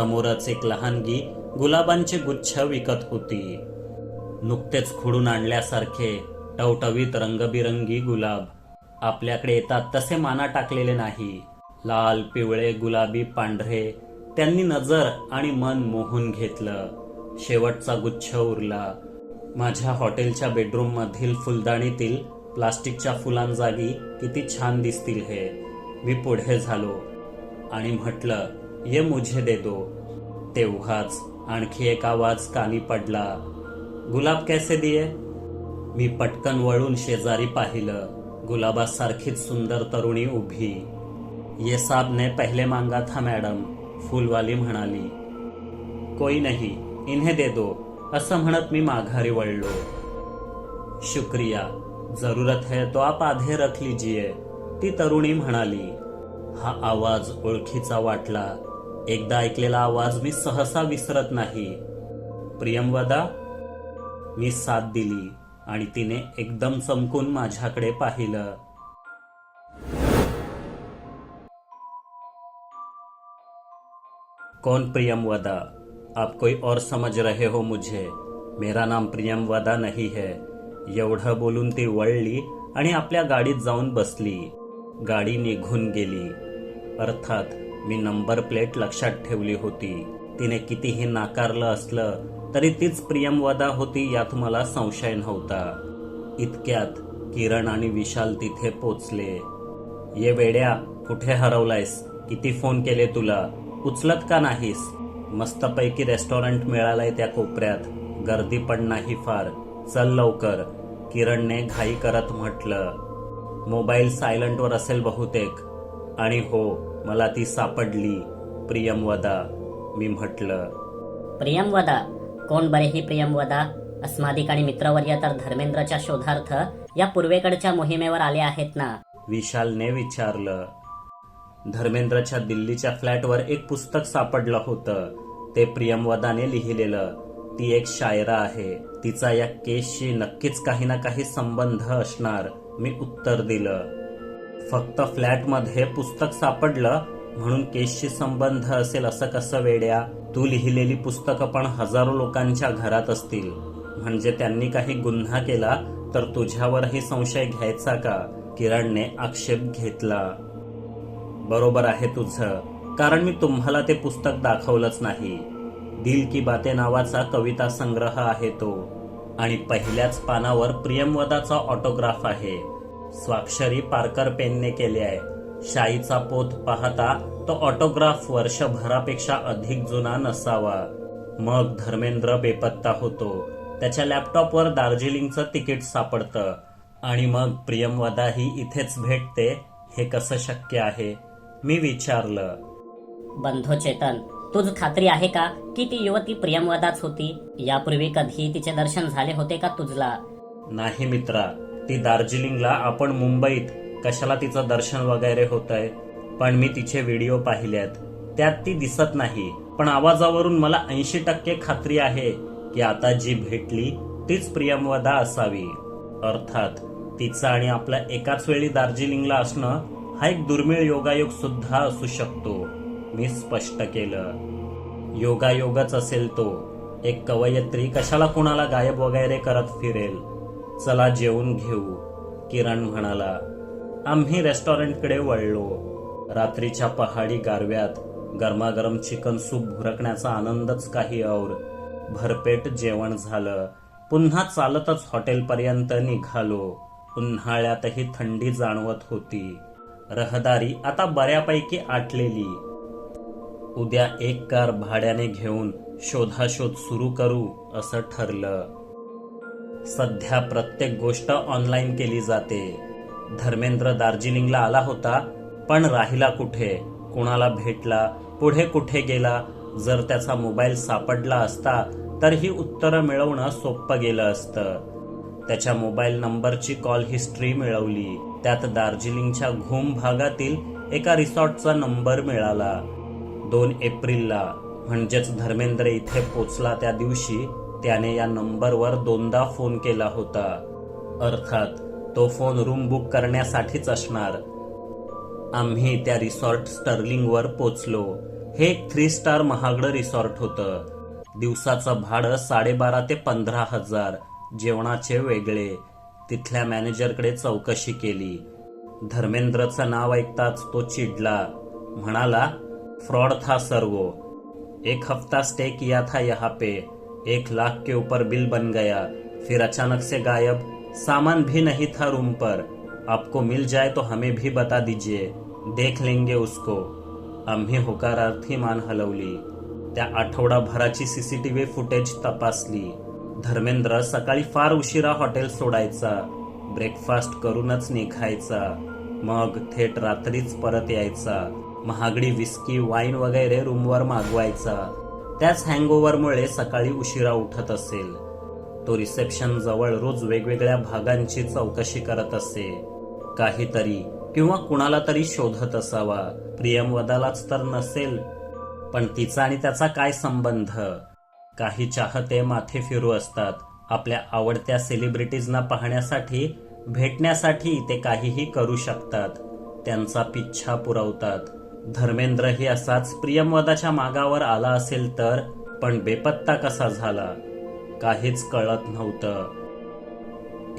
समोरच एक लहानगी गुलाबांचे गुच्छ विकत होती. नुकतेच खुडून आणल्यासारखे टवटवीत रंगबिरंगी गुलाब आपल्याकडे येतात तसे माना टाकलेले नाही. लाल पिवळे गुलाबी पांढरे त्यांनी नजर आणि मन मोहून घेतलं. शेवटचा गुच्छ उरला. माझ्या हॉटेलच्या बेडरूम मधील फुलदाणीतील प्लास्टिकच्या फुलांजागी किती छान दिसतील हे. मी पुढे झालो आणि म्हटलं ये मुझे दे दो. तेव्हाच आणखी एक आवाज कानी पडला. गुलाब कैसे दिये मी पटकन वळून शेजारी पाहिलं. गुलाबासारखीच सुंदर तरुणी उभी. ये साब ने पहले मांगा था मॅडम फुलवाली म्हणाली. कोई नाही इन्हे दे दो असं म्हणत मी माघारी वळलो. शुक्रिया जरूरत है तो आप आधे रख लीजिए ती तरुणी म्हणाली. हा आवाज ओळखीचा वाटला. एकदा ऐकलेला आवाज मी सहसा विसरत नाही. प्रियमवदा मी साथ दिली आणि तिने एकदम चमकून माझ्याकडे पाहिलं. कौन प्रियमवदा? आप कोई और समझ रहे हो मुझे. मेरा नाम प्रियमवदा नाही है. एवढं बोलून ती वळली आणि आपल्या गाडीत जाऊन बसली. गाडी निघून गेली. अर्थात मी नंबर प्लेट लक्षात ठेवली होती. तिने कितीही नाकारलं असलं तरी तीच प्रियमवदा होती यात मला संशय नव्हता. इतक्यात किरण आणि विशाल तिथे पोचले. ये वेड्या कुठे हरवलायस? किती फोन केले तुला? उचलत का नाहीस? मस्तपैकी रेस्टॉरंट मिळालंय त्या कोपऱ्यात. गर्दी पण नाही फार. चल लवकर किरणने घाई करत म्हटलं. मोबाईल सायलंटवर असेल बहुतेक. आणि हो मला ती सापडली. प्रियमवदा मी म्हटलं. प्रियमवदा कोण बरे ही प्रियमवदा? अस्मादिक आणि मित्रवर्य तर धर्मेंद्रच्या शोधार्थ या पूर्वेकडच्या मोहिमेवर आले आहेत ना? विशालने विचारलं. धर्मेंद्रच्या दिल्लीच्या फ्लॅटवर एक पुस्तक सापडलं होतं. ते प्रियमवदाने लिहिलेलं. ती एक शायरा आहे. तिचा या केसशी नक्कीच काही ना काही संबंध असणार. मी उत्तर दिलं. फक्त फ्लॅटमध्ये पुस्तक सापडलं म्हणून केसशी संबंध असेल असं कसं वेड्या? तू लिहिलेली पुस्तकं पण हजारो लोकांच्या घरात असतील. म्हणजे त्यांनी काही गुन्हा केला तर तुझ्यावरही संशय घ्यायचा का? किरणने आक्षेप घेतला. बरोबर आहे तुझं. कारण मी तुम्हाला ते पुस्तक दाखवलंच नाही. दिल की बाते नावाचा कविता संग्रह आहे तो. आणि पहिल्याच पानावर प्रियमवदाचा ऑटोग्राफ आहे. स्वाक्षरी पारकर पेनने केली आहे. शाईचा पोत पाहता तो ऑटोग्राफ वर्षभरापेक्षा अधिक जुना नसावा. मग धर्मेंद्र बेपत्ता होतो. त्याच्या लॅपटॉपवर दार्जिलिंगचं तिकीट सापडतं. आणि मग प्रियमवदाही इथेच भेटते हे कसं शक्य आहे? मी विचारलं. बंधो चेतन तुझ खात्री आहे का की ती युवती प्रियमवदाच होती? यापूर्वी कधी तिचे दर्शन झाले होते का तुझला? नाही मित्रा ती दार्जिलिंगला आपण मुंबईत कशाला तिचं दर्शन वगैरे होतंय? पण मी तिचे व्हिडिओ पाहिल्यात त्यात ती दिसत नाही. पण आवाजावरून मला ऐंशी टक्के खात्री आहे की आता जी भेटली तीच प्रियमवदा असावी. अर्थात तिचं आणि आपलं एकाच वेळी दार्जिलिंगला असणं हा एक दुर्मिळ योगायोग सुद्धा असू शकतो मी स्पष्ट केलं. योगायोगच असेल तो. एक कवयत्री कशाला कुणाला गायब वगैरे करत फिरेल? चला जेवून घेऊ किरण म्हणाला. आम्ही रेस्टॉरंटकडे वळलो. रात्रीच्या पहाडी गारव्यात गरमागरम चिकन सूप भुरकण्याचा आनंदच काही और. भरपेट जेवण झालं. पुन्हा चालतच हॉटेलपर्यंत निघालो. उन्हाळ्यातही थंडी जाणवत होती. रहदारी आता बऱ्यापैकी आटलेली. उद्या एक कार भाड्याने घेऊन शोधाशोध सुरू करू असं ठरलं. सध्या प्रत्येक गोष्ट ऑनलाईन केली जाते. धर्मेंद्र दार्जिलिंगला आला होता पण राहिला कुठे? कुणाला भेटला? पुढे कुठे गेला? जर त्याचा मोबाईल सापडला असता तर ही उत्तरं मिळवणं सोपं गेलं असतं. त्याच्या मोबाईल नंबरची कॉल हिस्ट्री मिळवली. त्यात दार्जिलिंगच्या घुम भागातील एका रिसॉर्टचा नंबर मिळाला. दोन एप्रिलला म्हणजेच धर्मेंद्र इथे पोचला त्या दिवशी त्याने या नंबरवर दोनदा फोन केला होता. अर्थात तो फोन रूम बुक करण्यासाठीच असणार. आम्ही त्या रिसॉर्ट स्टर्लिंगवर पोचलो. हे एक थ्री स्टार महागडं रिसॉर्ट होतं. दिवसाचं भाडं साडेबारा ते पंधरा हजार. जेवणाचे वेगळे. तिथल्या मॅनेजरकडे चौकशी केली. धर्मेंद्रचं नाव ऐकताच तो चिडला. म्हणाला फ्रॉड था सर्वो. एक हफ्ता स्टे किया था यहाँ पे. एक लाख के ऊपर बिल बन गया। फिर अचानक से गायब। सामान भी नहीं था रूम पर। आपको मिल जाए तो हमें भी बता दीजिए। देख लेंगे उसको। आम्ही होकारार्थी मान हलवली त्या आठवडाभराची सीसीटीव्ही फुटेज तपासली। धर्मेंद्र सकाळी फार उशिरा हॉटेल सोडायचा। ब्रेकफास्ट करूनच निघायचा। मग थेट रात्रीच परत यायचा। महागडी विस्की वाईन वगैरे रूमवर मागवायचा। त्याच हँगओव्हरमुळे सकाळी उशिरा उठत असेल. तो रिसेप्शन जवळ रोज वेगवेगळ्या भागांची चौकशी करत असे. काहीतरी किंवा कुणाला तरी शोधत असावा. प्रियमवदालाच तर नसेल. पण तिचा आणि त्याचा काय संबंध? काही चाहते माथे फिरू असतात. आपल्या आवडत्या सेलिब्रिटीजना पाहण्यासाठी भेटण्यासाठी ते काहीही करू शकतात. त्यांचा पिच्छा पुरवतात. धर्मेंद्रही असाच प्रियमवदाच्या मागावर आला असेल तर पण बेपत्ता कसा झाला? काहीच कळत नव्हतं.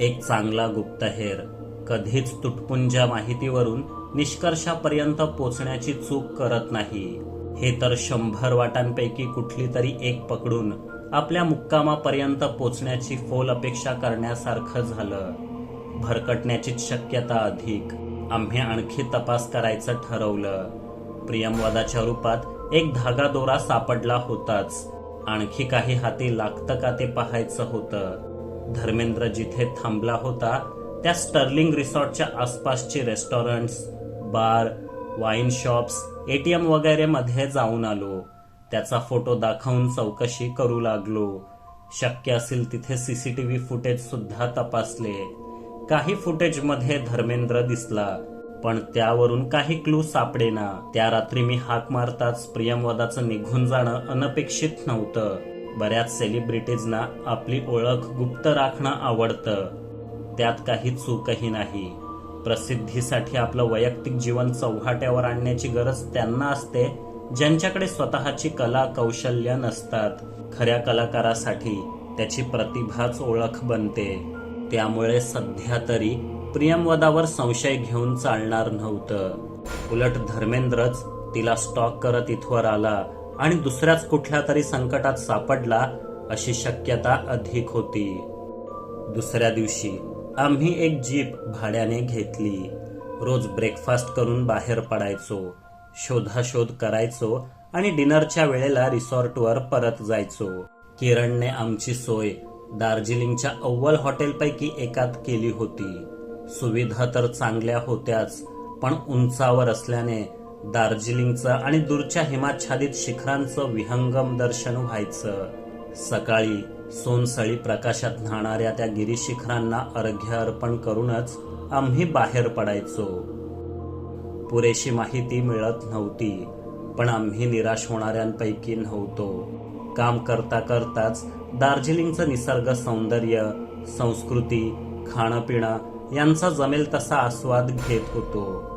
एक चांगला गुप्तहेर कधीच तुटपुंज्या माहितीवरून निष्कर्षापर्यंत पोचण्याची चूक करत नाही. हे तर शंभर वाटांपैकी कुठली तरी एक पकडून आपल्या मुक्कामापर्यंत पोचण्याची फोल अपेक्षा करण्यासारखं झालं. भरकटण्याचीच शक्यता अधिक. आम्ही आणखी तपास करायचं ठरवलं. प्रियमवादाच्या रूपात एक धागा दोरा सापडला होताच. आणखी काही हाती लागतं का ते पाहायचं होतं. धर्मेंद्र जिथे थांबला होता त्या स्टर्लिंग रिसॉर्टच्या आसपासची restaurants bar wine shops ATM वगैरे मध्ये जाऊन आलो. त्याचा फोटो दाखवून चौकशी करू लागलो. शक्य असेल तिथे सीसीटीव्ही फुटेज सुद्धा तपासले. काही फुटेजमध्ये धर्मेंद्र दिसला. पण त्यावरून काही क्लू सापडे ना त्या रात्री मी हाक मारताच प्रियमवदाचं निघून जाणं अनपेक्षित नव्हतं. बऱ्याच सेलिब्रिटीजना आपली ओळख गुप्त राखणं आवडतं. त्यात काही चूकही नाही. प्रसिद्धीसाठी आपलं वैयक्तिक जीवन चौघाट्यावर आणण्याची गरज त्यांना असते ज्यांच्याकडे स्वतःची कला कौशल्य नसतात. खऱ्या कलाकारासाठी त्याची प्रतिभाच ओळख बनते. त्यामुळे सध्या तरी प्रियमवदावर संशय घेऊन चालणार नव्हतं. उलट धर्मेंद्रच तिला स्टॉक करत इथवर आला आणि दुसऱ्याच कुठल्या तरी संकटात सापडला अशी शक्यता अधिक होती. दुसऱ्या दिवशी आम्ही एक जीप भाड्याने घेतली. रोज ब्रेकफास्ट करून बाहेर पडायचो शोधाशोध करायचो आणि डिनरच्या वेळेला रिसॉर्टवर परत जायचो. किरणने आमची सोय दार्जिलिंगच्या अव्वल हॉटेलपैकी एकात केली होती. सुविधा तर चांगल्या होत्याच पण उंचावर असल्याने दार्जिलिंगचं आणि दूरच्या हिमाच्छादित शिखरांचं विहंगम दर्शन व्हायचं. सकाळी सोनसळी प्रकाशात न्हाणाऱ्या त्या गिरीशिखरांना अर्घ्य अर्पण करूनच आम्ही बाहेर पडायचो. पुरेशी माहिती मिळत नव्हती पण आम्ही निराश होणाऱ्यांपैकी नव्हतो. काम करता करताच दार्जिलिंगचं निसर्ग सौंदर्य संस्कृती खाणंपिणं यांचा जमेल तसा आस्वाद घेत होतो.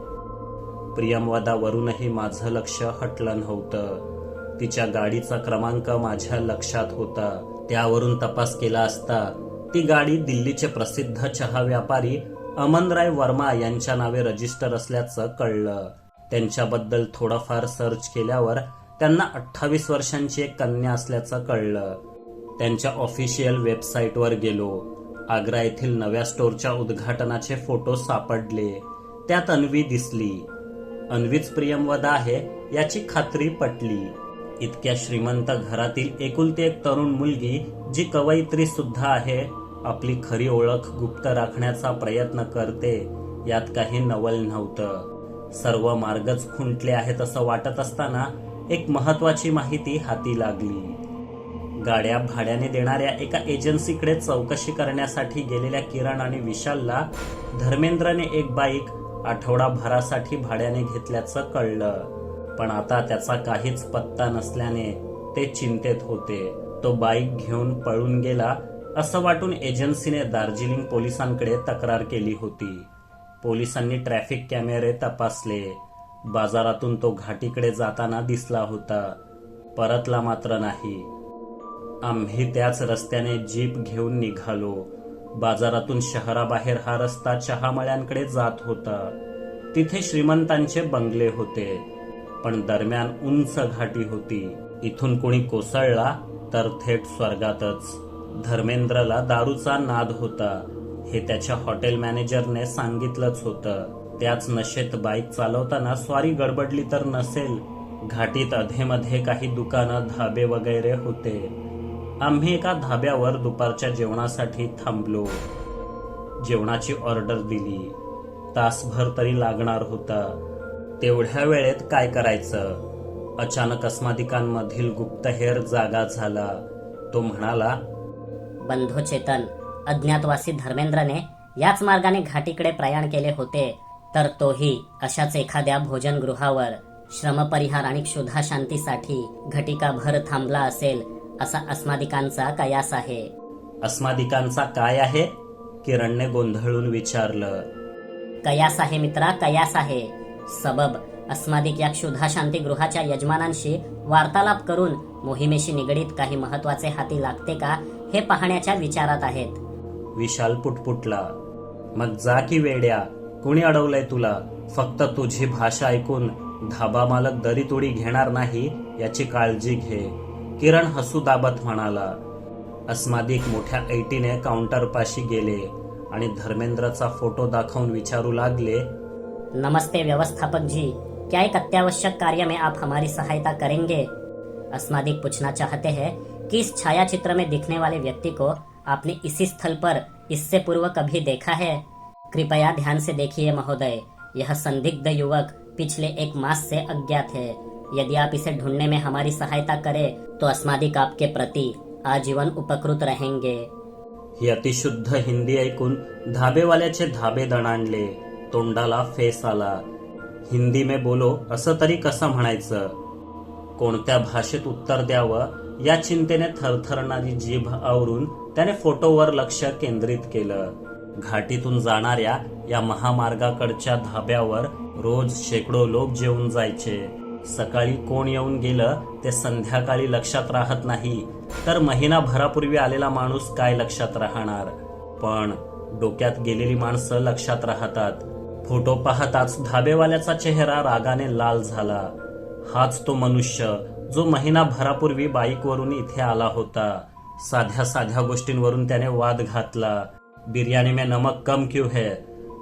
प्रियमवादावरूनही माझं लक्ष हटलं नव्हतं. तिच्या गाडीचा क्रमांक माझ्या लक्षात होता. त्यावरून तपास केला असता ती गाडी दिल्लीचे प्रसिद्ध चहा व्यापारी अमनराय वर्मा यांच्या नावे रजिस्टर असल्याचं कळलं. त्यांच्याबद्दल थोडंफार सर्च केल्यावर त्यांना अठ्ठावीस वर्षांची एक कन्या असल्याचं कळलं. त्यांच्या ऑफिशियल वेबसाईटवर गेलो. आग्रा येथील नव्या स्टोरच्या उद्घाटनाचे फोटो सापडले. त्यात अन्वी दिसली. अन्वीच प्रियमवदा आहे याची खात्री पटली. इतक्या श्रीमंत घरातील एकुलती एक तरुण मुलगी जी कवयित्री सुद्धा आहे आपली खरी ओळख गुप्त राखण्याचा प्रयत्न करते. यात काही नवल नव्हतं. सर्व मार्गच खुंटले आहेत असं वाटत असताना एक महत्वाची माहिती हाती लागली. गाड्या भाड्याने देणाऱ्या एका एजन्सीकडे चौकशी करण्यासाठी गेलेल्या किरण आणि विशालला धर्मेंद्रने एक बाईक आठवडाभरासाठी भाड्याने घेतल्याचं कळलं. पण आता त्याचा काहीच पत्ता नसल्याने ते चिंतेत होते. तो बाईक घेऊन पळून गेला असं वाटून एजन्सीने दार्जिलिंग पोलिसांकडे तक्रार केली होती. पोलिसांनी ट्रॅफिक कॅमेरे तपासले. बाजारातून तो घाटीकडे जाताना दिसला होता. परतला मात्र नाही. आम्ही त्याच रस्त्याने जीप घेऊन निघालो. बाजारातून शहराबाहेर हा रस्ता चहामळ्यांकडे जात होता. तिथे श्रीमंतांचे बंगले होते पण दरम्यान उंच घाटी होती. इथून कोणी कोसळला तर थेट स्वर्गातच. धर्मेंद्रला दारूचा नाद होता. हे त्याच्या हॉटेल मॅनेजरने सांगितलंच होतं. त्याच नशेत बाईक चालवताना स्वारी गडबडली तर नसेल. घाटीत अधेमध्ये काही दुकानं धाबे वगैरे होते. आम्ही एका धाब्यावर दुपारच्या जेवणासाठी थांबलो. जेवणाची ऑर्डर दिली. तासभर तरी लागणार होता. तेवढ्या वेळेत काय करायचं? अचानक अस्मादिकांमधील गुप्तहेर जागा झाला. तो म्हणाला बंधू चेतन अज्ञातवासी धर्मेंद्रने याच मार्गाने घाटीकडे प्रयाण केले होते तर तोही अशाच एखाद्या भोजनगृहावर. श्रमपरिहार आणि क्षुधा शांतीसाठी घटिकाभर थांबला असेल. असा अस्मादिकांचा कयास आहे. अस्मादिकांचा काय आहे? किरणने गोंधळून विचारलं. कयास आहे मित्रा कयास आहे? सबब अस्मादिक या क्षुधा शांती गृहाच्या यजमानांशी वार्तालाप करून मोहिमेशी निगडीत काही महत्त्वाचे हाती लागते का हे पाहण्याच्या विचारात आहेत. विशाल पुटपुटला मग जा की वेड्या कुणी अडवलंय तुला? फक्त तुझी भाषा ऐकून धाबा मालक दरी तुडी घेणार नाही याची काळजी घे. किरण हसू दाबत म्हणाला अस्मादिक मोठ्या ऐटीने काउंटरपाशी गेले आणि धर्मेंद्रचा फोटो दाखवून विचारू लागले नमस्ते व्यवस्थापक जी क्या एक अत्यावश्यक कार्य में आप हमारी सहायता करेंगे? अस्मादिक पूछना चाहते हैं कि इस छाया चित्र में दिखने वाले व्यक्ति को आपने इसी स्थल पर इससे पूर्व कभी देखा है? कृपया ध्यान से देखिए महोदय यह संदिग्ध युवक पिछले एक मास से अज्ञात है। यदि आप इसे ढूंढने में हमारी सहायता करें तो अस्मादिक आपके प्रति आजीवन उपकृत रहेंगे। ही अतिशुद्ध हिंदी ऐकून धाबेवाल्याचे धाबे दणाणले तोंडाला फेस आला. हिंदी में बोलो असं तरी कसं म्हणायचं? कोणत्या भाषेत उत्तर द्यावं? या चिंतेने थरथरणारी जीभ आवरून त्याने फोटोवर लक्ष केंद्रित केलं. घाटीतून जाणाऱ्या या महामार्गाकडच्या धाब्यावर रोज शेकडो लोक जेवून जायचे. सकाळी कोण येऊन गेलं ते संध्याकाळी लक्षात राहत नाही. तर महिनाभरापूर्वी आलेला माणूस काय लक्षात राहणार? पण डोक्यात गेलेली माणसं लक्षात राहतात. फोटो पाहताच धाबेवाल्याचा चेहरा रागाने लाल झाला. हाच तो मनुष्य जो महिनाभरापूर्वी बाईकवरून इथे आला होता. साध्या साध्या गोष्टींवरून त्याने वाद घातला. बिर्याणी में नमक कम क्यू है?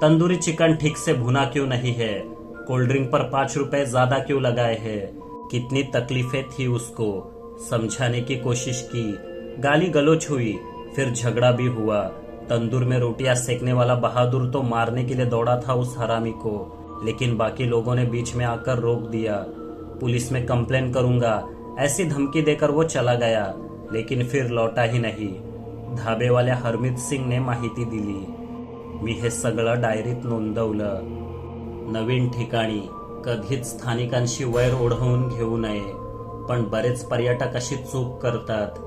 तंदुरी चिकन ठीक से भुना क्यों नहीं है? कोल्ड ड्रिंक पर पाँच रुपए ज़्यादा क्यों लगाए हैं? कितनी तकलीफें थी उसको। समझाने की कोशिश की। गाली गलोच हुई। फिर झगड़ा भी हुआ। तंदूर में रोटियाँ सेकने वाला बहादुर तो मारने के लिए दौड़ा था उस हरामी को। लेकिन बाकी लोगों ने बीच में आकर रोक दिया। पुलिस में कंप्लेन करूँगा। ऐसी धमकी देकर वो चला गया। लेकिन फिर लौटा ही नहीं। धाबेवाल्या हरमीत सिंगने माहिती दिली मी हे सगळं डायरीत नोंदवलं। नवीन ठिकाणी कधीच स्थानिकांशी वैर ओढवून घेऊ नये पण बरेच पर्यटक अशी चूक करतात.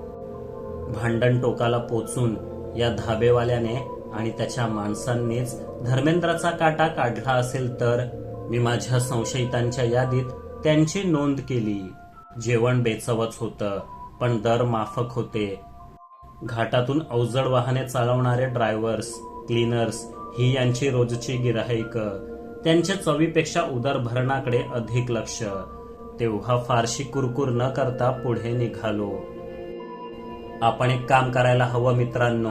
भांडण टोकाला पोचून या धाबेवाल्याने आणि त्याच्या माणसांनीच धर्मेंद्राचा काटा काढला असेल तर मी माझ्या संशयितांच्या यादीत त्यांची नोंद केली. जेवण बेचवच होतं पण दर माफक होते. घाटातून अवजड वाहने चालवणारे ड्रायव्हर्स क्लीनर्स ही यांची रोजची गिराहिक त्यांच्या चवीपेक्षा उदरभरणाकडे अधिक लक्ष. तेव्हा फारशी कुरकुर न करता पुढे निघालो. आपण एक काम करायला हवं मित्रांनो.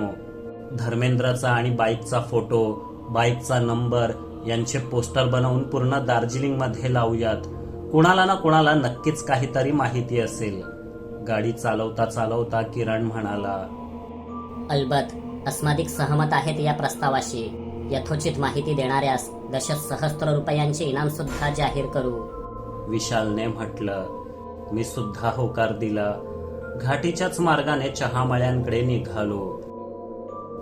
धर्मेंद्रचा आणि बाईकचा फोटो बाईकचा नंबर यांचे पोस्टर बनवून पूर्ण दार्जिलिंगमध्ये लावूयात. कुणाला ना कुणाला नक्कीच काहीतरी माहिती असेल. गाडी चालवता चालवता किरण म्हणाला अलबत अस्मादिक सहमत आहेत या प्रस्तावाशी. यथोचित माहिती देणाऱ्यास दशसहस्त्र रुपयांचे इनाम सुद्धा जाहीर करू. विशालने म्हटलं मी सुद्धा होकार दिला. घाटीच्याच मार्गाने चहामळ्यांकडे निघालो.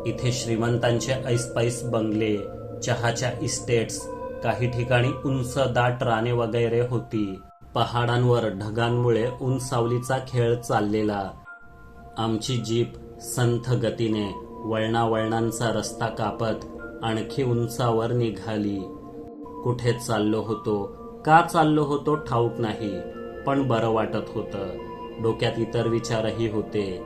इथे श्रीमंतांचे ऐसपैस बंगले चहाच्या इस्टेट्स काही ठिकाणी उंच दाट राणे वगैरे होती. पहाडांवर ढगांमुळे ऊन सावलीचा खेळ चाललेला. आमची जीप संथ गतीने वळणावळणांचा रस्ता कापत आणखी उंचावर निघाली. कुठे चाललो होतो? का चाललो होतो ठाऊक नाही पण बरं वाटत होतं. डोक्यात इतर विचारही होते.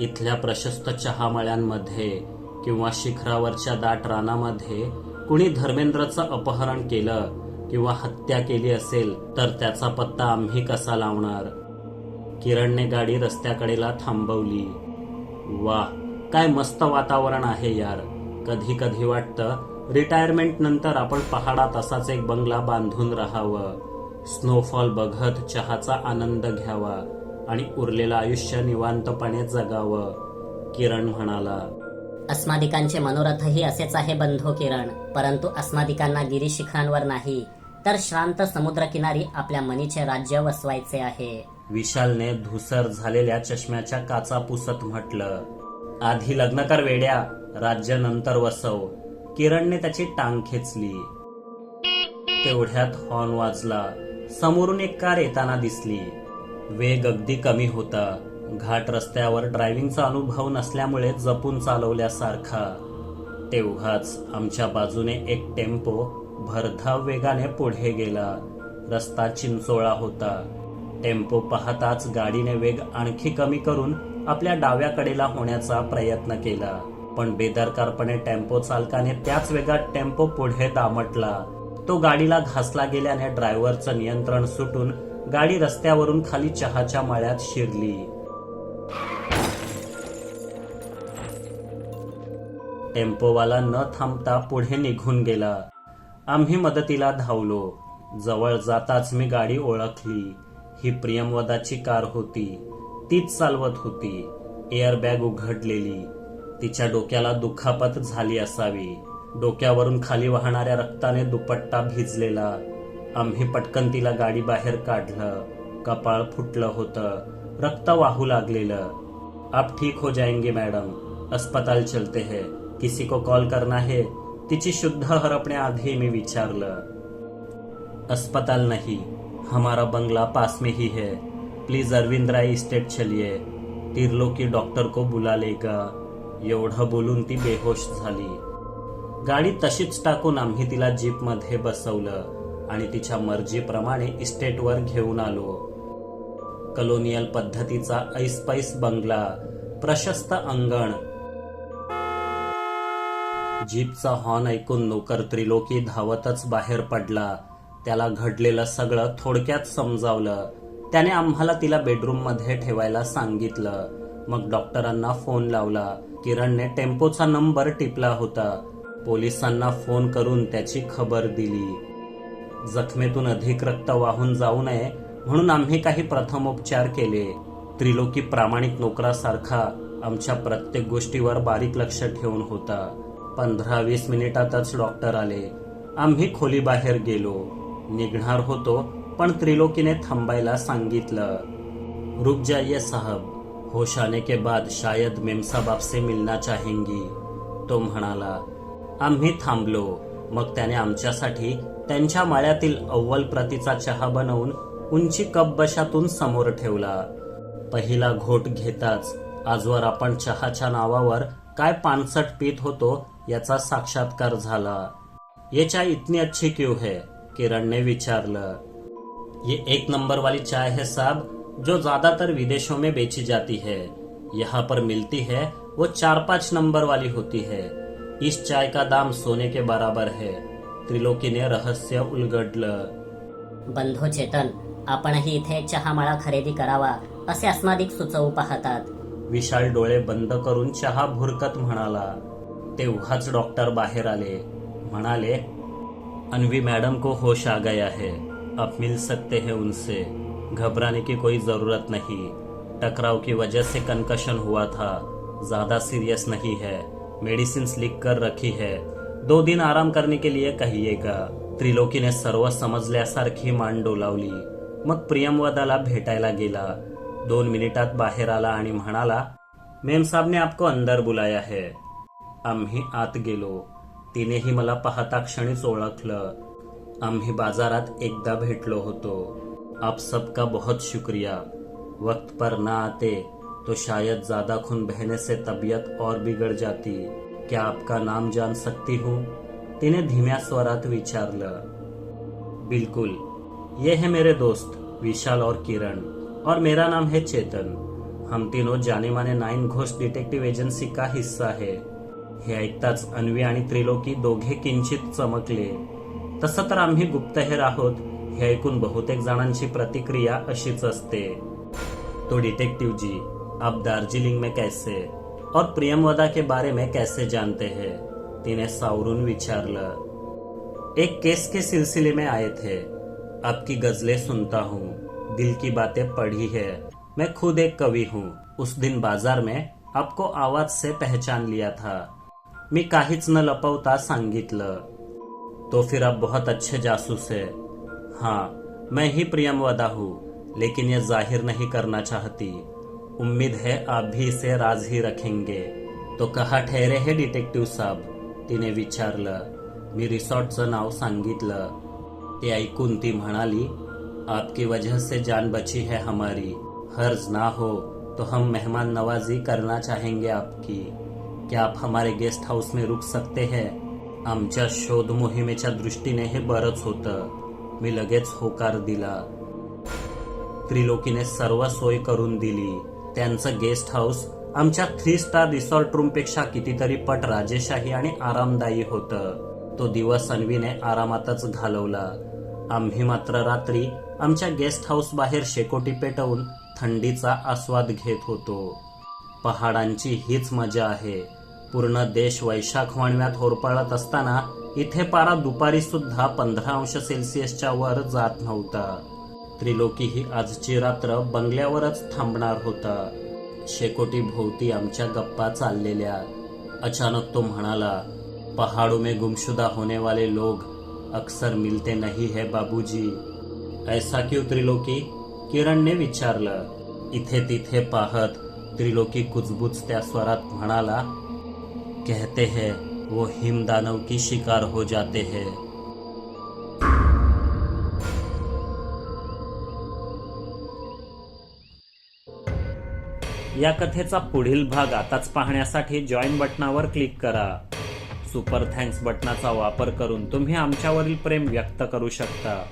इथल्या प्रशस्त चहामळ्यांमध्ये किंवा शिखरावरच्या दाट रानामध्ये कुणी धर्मेंद्रचं अपहरण केलं किंवा हत्या केली असेल तर त्याचा पत्ता आम्ही कसा लावणार? किरणने गाडी रस्त्याकडेला थांबवली. वा काय मस्त वातावरण आहे यार. कधी कधी वाटतं रिटायरमेंट नंतर आपण पहाडात असाच एक बंगला बांधून राहावं. स्नोफॉल बघत चहाचा आनंद घ्यावा आणि उरलेलं आयुष्य निवांतपणे जगावं. किरण म्हणाला अस्मादिकांचे मनोरथही असेच आहे बंधू किरण. परंतु अस्मादिकांना गिरीशिखरांवर नाही तर शांत समुद्रकिनारी आपल्या मनीचे राज्य वसवायचे आहे. विशालने धुसर झालेल्या चष्म्याच्या काचा पुसत म्हटलं आधी लग्न कर वेड्या राज्यानंतर वसव. किरणने त्याची टांग खेचली. तेवढ्यात हॉर्न वाजला. समोरून एक कार येताना दिसली. वेग अगदी कमी होता. घाट रस्त्यावर ड्रायव्हिंगचा अनुभव नसल्यामुळे जपून चालवल्यासारखा. तेव्हाच आमच्या बाजूने एक टेम्पो भरधाव वेगाने पुढे गेला. रस्ता चिंचोळा होता. टेम्पो पाहताच गाडीने वेग आणखी कमी करून आपल्या डाव्या कडेला होण्याचा प्रयत्न केला. पण बेदरकारपणे टेम्पो चालकाने त्याच वेगात टेम्पो पुढे दामटला. तो गाडीला घासला गेल्याने ड्रायव्हरचं नियंत्रण सुटून गाडी रस्त्यावरून खाली चहाच्या माळ्यात शिरली. टेम्पोवाला न थांबता पुढे निघून गेला. आम्ही मदतीला धावलो. जवळ जाताच मी गाडी ओळखली. ही प्रियमवदाची कार होती. तीच चालवत होती. एअरबॅग उघडलेली. तिच्या डोक्याला दुखापत झाली असावी. डोक्यावरून खाली वाहणाऱ्या रक्ताने दुपट्टा भिजलेला. आम्ही पटकन तिला गाडी बाहेर काढलं. कपाळ फुटलं होतं. रक्त वाहू लागलेलं. आप ठीक हो जाएंगे मॅडम. अस्पताल चलते हैं. किसी को कॉल करना है? तिची शुद्ध हरपण्याआधी मी विचारलं. अस्पताल नहीं. हमारा बंगला पास में ही है. प्लीज अरविंद राय इस्टेट चलिए तिरलोकी डॉक्टर को बुला लेगा. एवढं बोलून ती बेहोश झाली. गाडी तशीच टाकून आम्ही तिला जीपमध्ये बसवलं आणि तिच्या मर्जीप्रमाणे इस्टेटवर घेऊन आलो. कलोनियल पद्धतीचा ऐसपैस बंगला प्रशस्त अंगण. जीपचा हॉर्न ऐकून नोकर त्रिलोकी धावतच बाहेर पडला. त्याला घडलेलं सगळं थोडक्यात समजावलं. त्याने आम्हाला तिला बेडरूममध्ये ठेवायला सांगितलं. मग डॉक्टरांना फोन लावला. किरणने टेम्पोचा नंबर टिपला होता. पोलिसांना फोन करून त्याची खबर दिली. जखमेतून अधिक रक्त वाहून जाऊ नये म्हणून आम्ही काही प्रथमोपचार केले. त्रिलोकी प्रामाणिक नोकरासारखा आमच्या प्रत्येक गोष्टीवर बारीक लक्ष ठेवून होता. पंधरा वीस मिनिटातच डॉक्टर आले. आम्ही खोली बाहेर गेलो. निघणार होतो पण त्रिलोकीने थांबायला सांगितलं. रुक जाइए साहब होश आने के बाद शायद मेम आपसे मिलना चाहेंगी तो म्हणाला आम्ही थांबलो. मग त्याने आमच्यासाठी त्यांच्या माळ्यातील अव्वल प्रतीचा चहा बनवून उंची कप बशातून समोर ठेवला. पहिला घोट घेताच आजवर आपण चहाच्या नावावर काय पानसट पीत होतो याचा साक्षात्कार झाला. ये चाय इतनी अच्छी क्यों है? किरणने विचारलं. ये एक नंबर वाली चाय है साहब जो ज्यादातर विदेशों में बेची जाती है यहाँ पर मिलती है वो चार पांच नंबर वाली होती है। इस चाय का दाम सोने के बराबर है। त्रिलोकीने रहस्य उलगडलं। बंधू चेतन आपणही इथे चहामाळा खरेदी करावा असे अस्मादिक सुचवू पाहतात. विशाल डोळे बंद करून चहा भुरकत म्हणाला. तेव्हाच डॉक्टर बाहेर आले. म्हणाले अनवी मैडम को होश आ गया है. अब मिल सकते हैं उनसे. घबराने की कोई जरूरत नहीं। टकराव की वजह से कंकशन हुआ था। ज्यादा सीरियस नहीं है। मेडिसिन लिख कर रखी है। दो दिन आराम करने के लिए कहिएगा। त्रिलोकीने सर्व समजल्यासारखी मान डोलावली। मग प्रियमवदाला भेटायला गेला। दोन मिनिटात बाहेर आला आणि म्हणाला मेम आपको अंदर बुलाया है। आम्ही आत गेलो। तिनेही मला पाहता क्षणीच ओळखलं. आम्ही बाजारात एकदा भेटलो होतो. आप सबका बहुत शुक्रिया। वक्त पर ना आते तो शायद ज्यादा खून बहने से तबीयत और बिगड़ जाती। क्या आपका नाम जान सकती हूँ? तिने धीम्या स्वरात विचारलं बिलकुल। ये है मेरे दोस्त विशाल और किरण और मेरा नाम है चेतन। हम तीनों जाने माने नाइन घोष डिटेक्टिव एजन्सी का हिस्सा है। हे ऐकताच अन्वी आणि त्रिलोकी दोघे किंचित चमकले। तसं तर आम्ही गुप्तहेर आहोत हे ऐकून बहुतेक जणांची प्रतिक्रिया अशीच असते. तो डिटेक्टिव जी आप दार्जिलिंग में कैसे? और प्रियमवदा के बारे में कैसे जानते हैं? तिने सावरून विचारलं. एक केस के सिलसिले में आए थे. आपकी गजलें सुनता हूँ. दिल की बातें पढ़ी है. मैं खुद एक कवि हूँ. उस दिन बाज़ार में आपको आवाज़ से पहचान लिया था. मी काहीच न लपवता सांगितलं. तो फिर आप बहुत अच्छे जासूस है. हाँ मैं ही प्रियमवदा हूँ लेकिन ये जाहिर नहीं करना चाहती। उम्मीद है आप भी इसे राज ही रखेंगे। तो कहा ठहरे है डिटेक्टिव्ह साहब? तिने विचारलं मी रिसॉर्टचं नाव सांगितलं ते ऐकून ती म्हणाली आपकी वजह से जान बची है हमारी। हर्ज ना हो तो हम मेहमान नवाजी करना चाहेंगे आपकी। क्या आप हमारे गेस्ट हाऊस में रुक सकते हैं? आमच्या शोध मोहिमेच्या दृष्टीने हे बरंच होतं। मी लगेच होकार दिला. त्रिलोकीने सर्व सोय करून दिली. त्यांचं गेस्ट हाऊस आमच्या थ्री स्टार रिसॉर्ट रूमपेक्षा कितीतरी पट राजेशाही आणि आरामदायी होतं. तो दिवस अन्वीने आरामातच घालवला. आम्ही मात्र रात्री आमच्या गेस्ट हाऊस बाहेर शेकोटी पेटवून थंडीचा आस्वाद घेत होतो. पहाडांची हीच मजा आहे. पूर्ण देश वैशाख वणव्यात होरपाळत असताना इथे पारा दुपारी सुद्धा पंधरा अंश सेल्सिअसच्या वर जात नव्हता. त्रिलोकी ही आजची रात्र बंगल्यावरच थांबणार होता. शेकोटी भोवती आमच्या गप्पा चाललेल्या. अचानक तो म्हणाला पहाड़ों में गुमशुदा होने वाले लोग अक्सर मिलते नहीं है बाबूजी. ऐसा क्यों त्रिलोकी? किरणने विचारलं. इथे तिथे पाहत त्रिलोकी कुजबुजत्या स्वरात म्हणाला कहते हैं वो हिमदानव की शिकार हो जाते हैं। या कथेचा पुढील भाग आताच पाहण्यासाठी जॉईन बटनावर क्लिक करा. सुपर थँक्स बटनाचा वापर करून तुम्ही आमच्यावरील प्रेम व्यक्त करू शकता.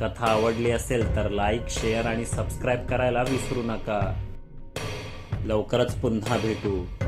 कथा आवडली असेल तर लाईक शेअर आणि सबस्क्राईब करायला विसरू नका. लवकरच पुन्हा भेटू.